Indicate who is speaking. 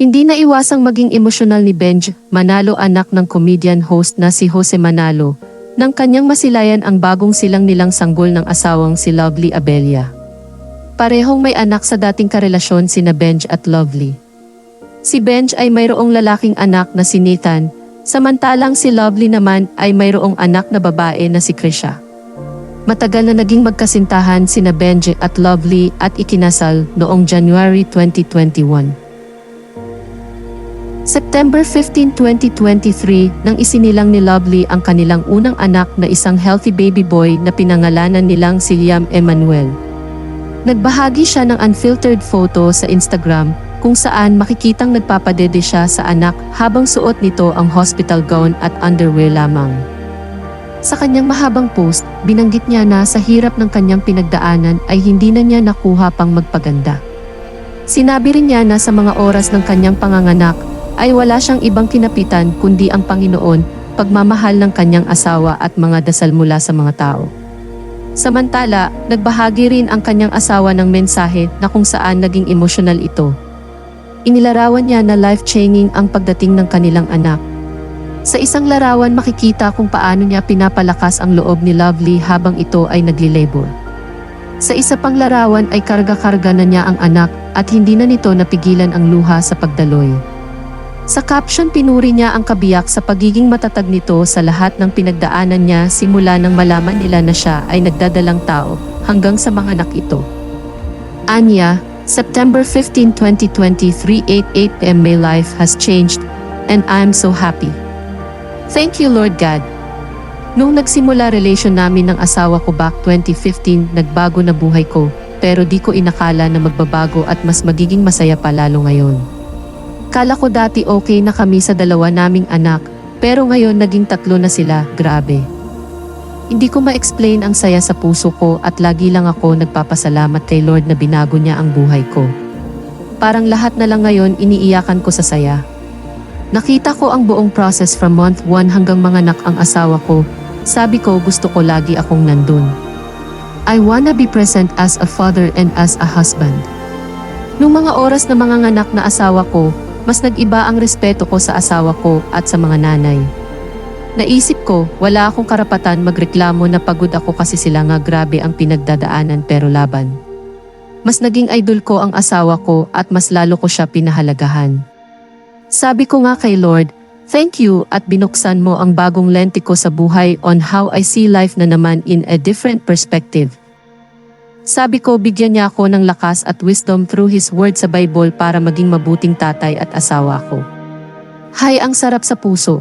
Speaker 1: Hindi na iwasang maging emosyonal ni Benj, Manalo anak ng comedian host na si Jose Manalo, nang kanyang masilayan ang bagong silang nilang sanggol ng asawang si Lovely Abelia. Parehong may anak sa dating karelasyon sina Benj at Lovely. Si Benj ay mayroong lalaking anak na si Nathan, samantalang si Lovely naman ay mayroong anak na babae na si Krisha. Matagal na naging magkasintahan sina Benji at Lovely at ikinasal noong January 2021. September 15, 2023 nang isinilang ni Lovely ang kanilang unang anak na isang healthy baby boy na pinangalanan nilang si Liam Emmanuel. Nagbahagi siya ng unfiltered photo sa Instagram kung saan makikitang nagpapadede siya sa anak habang suot nito ang hospital gown at underwear lamang. Sa kanyang mahabang post, binanggit niya na sa hirap ng kanyang pinagdaanan ay hindi na niya nakuha pang magpaganda. Sinabi rin niya na sa mga oras ng kanyang panganganak ay wala siyang ibang kinapitan kundi ang Panginoon, pagmamahal ng kanyang asawa at mga dasal mula sa mga tao. Samantala, nagbahagi rin ang kanyang asawa ng mensahe na kung saan naging emosyonal ito. Inilarawan niya na life-changing ang pagdating ng kanilang anak. Sa isang larawan makikita kung paano niya pinapalakas ang loob ni Lovely habang ito ay nagli-labor. Sa isa pang larawan ay karga-karga na niya ang anak at hindi na nito napigilan ang luha sa pagdaloy. Sa caption pinuri niya ang kabiyak sa pagiging matatag nito sa lahat ng pinagdaanan niya simula nang malaman nila na siya ay nagdadalang tao hanggang sa mga anak ito. Anya, September 15, 2020, 3.88 pm My life has changed and I'm so happy. Thank you Lord God. Nung nagsimula relation namin ng asawa ko back 2015, nagbago na buhay ko, pero di ko inakala na magbabago at mas magiging masaya pa lalo ngayon. Kala ko dati okay na kami sa dalawa naming anak, pero ngayon naging tatlo na sila, grabe. Hindi ko ma-explain ang saya sa puso ko at lagi lang ako nagpapasalamat kay Lord na binago niya ang buhay ko. Parang lahat na lang ngayon iniiyakan ko sa saya. Nakita ko ang buong process from month 1 hanggang manganak ang asawa ko. Sabi ko gusto ko lagi akong nandun. I wanna be present as a father and as a husband. Nung mga oras na manganganak na asawa ko, mas nag-iba ang respeto ko sa asawa ko at sa mga nanay. Naisip ko, wala akong karapatan magreklamo na pagod ako kasi sila nga grabe ang pinagdadaanan pero laban. Mas naging idol ko ang asawa ko at mas lalo ko siya pinahalagahan. Sabi ko nga kay Lord, thank you at binuksan mo ang bagong lente ko sa buhay on how I see life na naman in a different perspective. Sabi ko bigyan niya ako ng lakas at wisdom through His Word sa Bible para maging mabuting tatay at asawa ko. Hay ang sarap sa puso.